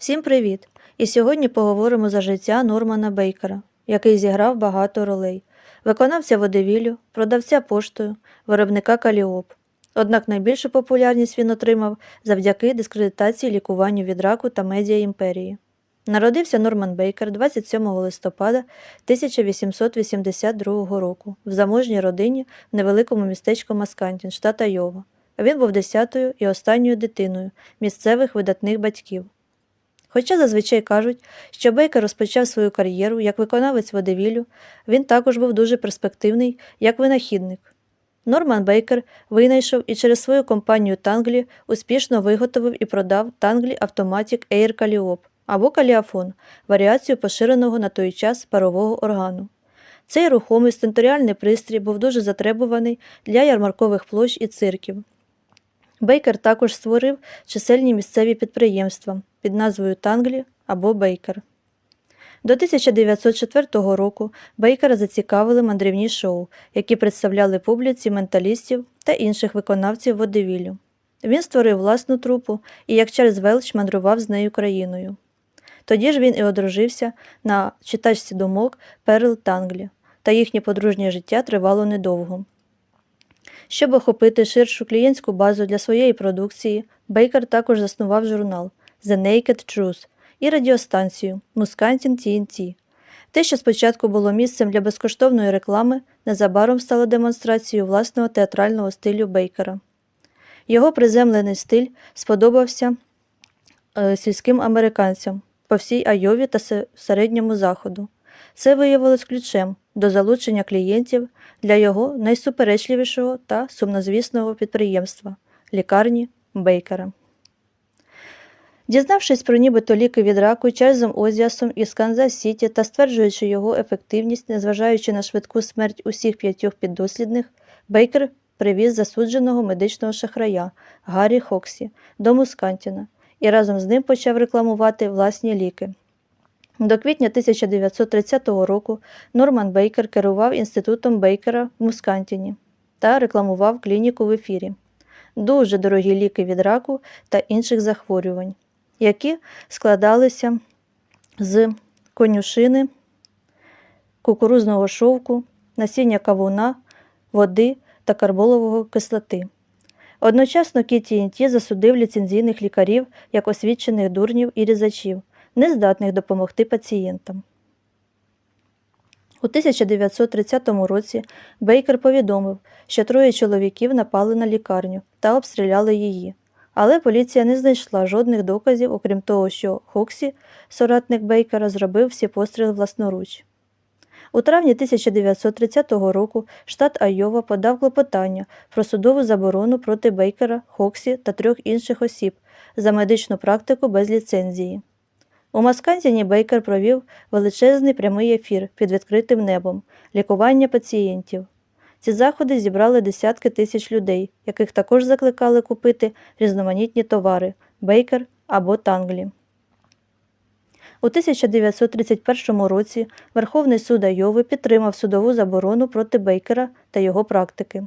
Всім привіт! І сьогодні поговоримо за життя Нормана Бейкера, який зіграв багато ролей: виконавця водевілю, продавця поштою, виробника каліоп. Однак найбільшу популярність він отримав завдяки дискредитації лікуванню від раку та медіа імперії. Народився Норман Бейкер 27 листопада 1882 року в заможній родині в невеликому містечку Маскантін, штат Айова. Він був десятою і останньою дитиною місцевих видатних батьків. Хоча зазвичай кажуть, що Бейкер розпочав свою кар'єру як виконавець водевілю, він також був дуже перспективний як винахідник. Норман Бейкер винайшов і через свою компанію Танглі успішно виготовив і продав Танглі Automatic Air Calliope або каліафон, варіацію поширеного на той час парового органу. Цей рухомий стенторіальний пристрій був дуже затребуваний для ярмаркових площ і цирків. Бейкер також створив чисельні місцеві підприємства під назвою Танглі або Бейкер. До 1904 року Бейкера зацікавили мандрівні шоу, які представляли публіці менталістів та інших виконавців водевілю. Він створив власну трупу і як Чарльз Велч мандрував з нею країною. Тоді ж він і одружився на читачці думок Перл Танглі, та їхнє подружнє життя тривало недовго. Щоб охопити ширшу клієнтську базу для своєї продукції, Бейкер також заснував журнал The Naked Truth і радіостанцію Muscantin TNT. Те, що спочатку було місцем для безкоштовної реклами, незабаром стало демонстрацією власного театрального стилю Бейкера. Його приземлений стиль сподобався е, сільським американцям по всій Айові та середньому заходу. Це виявилось ключем до залучення клієнтів для його найсуперечливішого та сумнозвісного підприємства лікарні Бейкера. Дізнавшись про нібито ліки від раку Чарльзом Озіасом із Канзас Сіті та стверджуючи його ефективність, незважаючи на швидку смерть усіх п'ятьох піддослідних, Бейкер привіз засудженого медичного шахрая Гаррі Хоксі до Мускантіна і разом з ним почав рекламувати власні ліки. До квітня 1930 року Норман Бейкер керував інститутом Бейкера в Мускантіні та рекламував клініку в ефірі. Дуже дорогі ліки від раку та інших захворювань, які складалися з конюшини, кукурузного шовку, насіння кавуна, води та карболового кислоти. Одночасно Кіті засудив ліцензійних лікарів як освічених дурнів і різачів, нездатних допомогти пацієнтам. У 1930 році Бейкер повідомив, що троє чоловіків напали на лікарню та обстріляли її. Але поліція не знайшла жодних доказів, окрім того, що Хоксі, соратник Бейкера, зробив всі постріли власноруч. У травні 1930 року штат Айова подав клопотання про судову заборону проти Бейкера, Хоксі та трьох інших осіб за медичну практику без ліцензії. У Маскантіні Бейкер провів величезний прямий ефір під відкритим небом, лікування пацієнтів. Ці заходи зібрали десятки тисяч людей, яких також закликали купити різноманітні товари Бейкер або Танглі. У 1931 році Верховний суд Айови підтримав судову заборону проти Бейкера та його практики.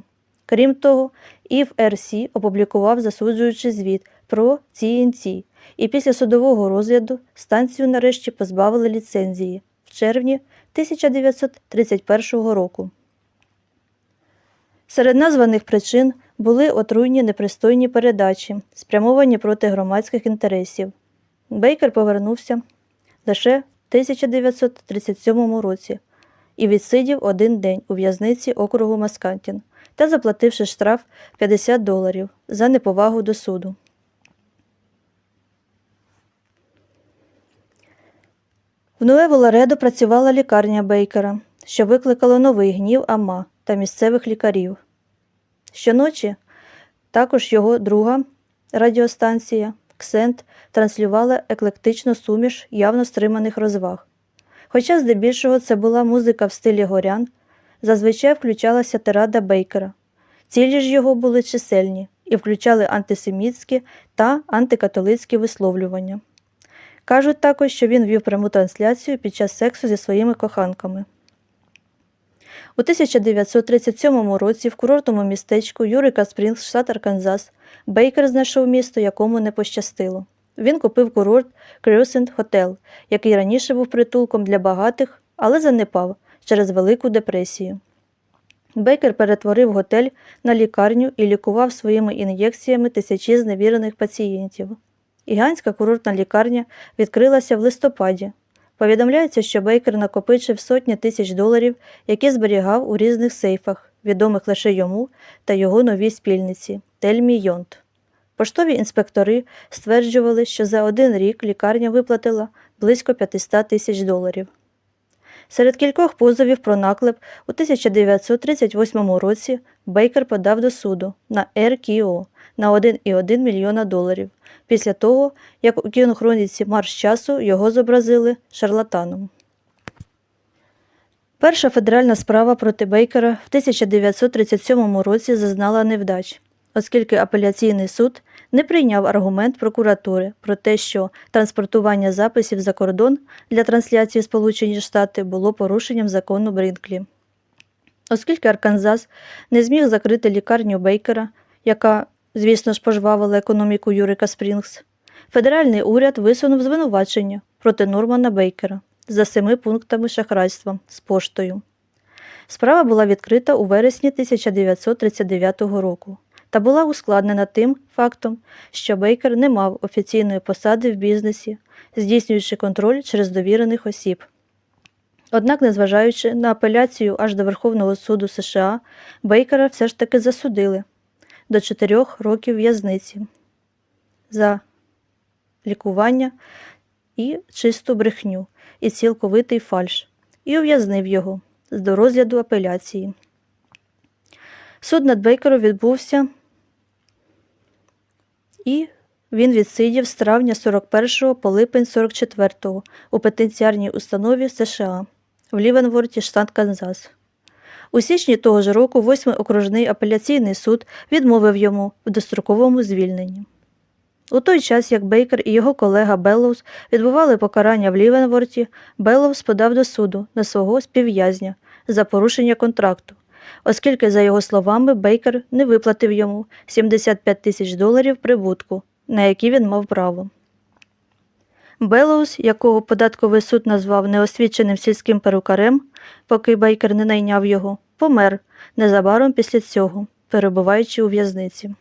Крім того, ІФРС опублікував засуджуючий звіт про TNT, і після судового розгляду станцію нарешті позбавили ліцензії в червні 1931 року. Серед названих причин були отруйні непристойні передачі, спрямовані проти громадських інтересів. Бейкер повернувся лише в 1937 році і відсидів один день у в'язниці округу Маскантін та заплативши штраф 50 доларів за неповагу до суду. В Нуево Ларедо працювала лікарня Бейкера, що викликало новий гнів Ама та місцевих лікарів. Щоночі також його друга радіостанція Ксент транслювала еклектичну суміш явно стриманих розваг. Хоча здебільшого це була музика в стилі горян, зазвичай включалася тирада Бейкера. Цілі ж його були чисельні і включали антисемітські та антикатолицькі висловлювання. Кажуть також, що він вів пряму трансляцію під час сексу зі своїми коханками. У 1937 році в курортному містечку Юрика Спрінгс, штат Арканзас, Бейкер знайшов місто, якому не пощастило. Він купив курорт Crescent Hotel, який раніше був притулком для багатих, але занепав через Велику депресію. Бейкер перетворив готель на лікарню і лікував своїми ін'єкціями тисячі зневірених пацієнтів. Гігантська курортна лікарня відкрилася в листопаді. Повідомляється, що Бейкер накопичив сотні тисяч доларів, які зберігав у різних сейфах, відомих лише йому та його новій спільниці Тельмі Йонт. Поштові інспектори стверджували, що за один рік лікарня виплатила близько 500 тисяч доларів. Серед кількох позовів про наклеп у 1938 році Бейкер подав до суду на РКО на 1,1 мільйона доларів після того, як у кінохроніці Марш часу його зобразили шарлатаном. Перша федеральна справа проти Бейкера в 1937 році зазнала невдач, оскільки апеляційний суд не прийняв аргумент прокуратури про те, що транспортування записів за кордон для трансляції Сполучені Штати було порушенням закону Брінклі. Оскільки Арканзас не зміг закрити лікарню Бейкера, яка, звісно ж, пожвавила економіку Юрика Спрінгс, федеральний уряд висунув звинувачення проти Нормана Бейкера за семи пунктами шахрайства з поштою. Справа була відкрита у вересні 1939 року та була ускладнена тим фактом, що Бейкер не мав офіційної посади в бізнесі, здійснюючи контроль через довірених осіб. Однак, незважаючи на апеляцію аж до Верховного суду США, Бейкера все ж таки засудили до 4 років в'язниці за лікування і чисту брехню і цілковитий фальш, і ув'язнив його до розгляду апеляції. Суд над Бейкером відбувся і він відсидів з травня 41 по липень 44 у петенціарній установі США в Лівенворті, штат Канзас. У січні того ж року восьмий окружний апеляційний суд відмовив йому в достроковому звільненні. У той час, як Бейкер і його колега Беллоус відбували покарання в Лівенворті, Беллоус подав до суду на свого співв'язня за порушення контракту, оскільки, за його словами, Бейкер не виплатив йому 75 тисяч доларів прибутку, на які він мав право. Беллоус, якого податковий суд назвав неосвіченим сільським перукарем, поки Бейкер не найняв його, помер незабаром після цього, перебуваючи у в'язниці.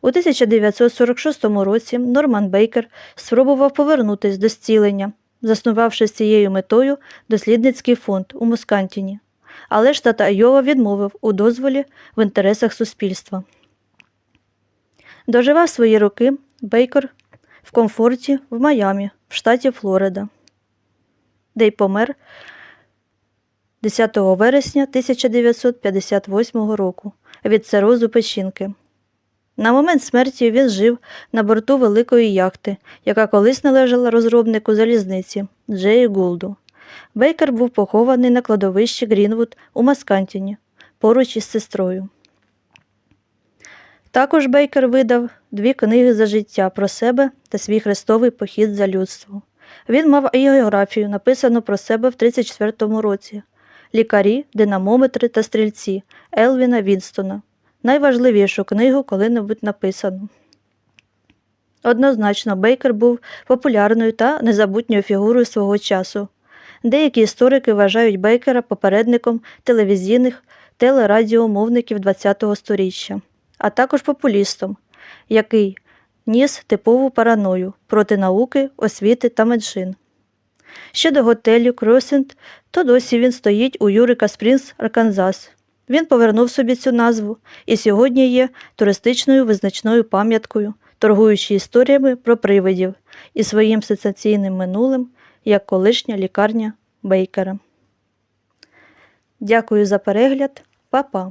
У 1946 році Норман Бейкер спробував повернутися до зцілення, заснувавши з цією метою дослідницький фонд у Мускантіні, але штат Айова відмовив у дозволі в інтересах суспільства. Доживав свої роки Бейкер в комфорті в Майамі, в штаті Флорида, де й помер 10 вересня 1958 року від цирозу печінки. На момент смерті він жив на борту великої яхти, яка колись належала розробнику залізниці Джеї Гулду. Бейкер був похований на кладовищі Грінвуд у Маскантіні поруч із сестрою. Також Бейкер видав дві книги за життя про себе та свій хрестовий похід за людство. Він мав географію, написану про себе в 34-му році, лікарі, динамометри та стрільці Елвіна Вінстона, найважливішу книгу коли-небудь написану. Однозначно, Бейкер був популярною та незабутньою фігурою свого часу. Деякі історики вважають Бейкера попередником телевізійних телерадіомовників ХХ століття, а також популістом, який ніс типову параною проти науки, освіти та меншин. Щодо готелю Кросент, то досі він стоїть у Юрика Спрінс, Арканзас. Він повернув собі цю назву і сьогодні є туристичною визначною пам'яткою, торгуючи історіями про привидів і своїм сенсаційним минулим, як колишня лікарня Бейкера. Дякую за перегляд, Па-па!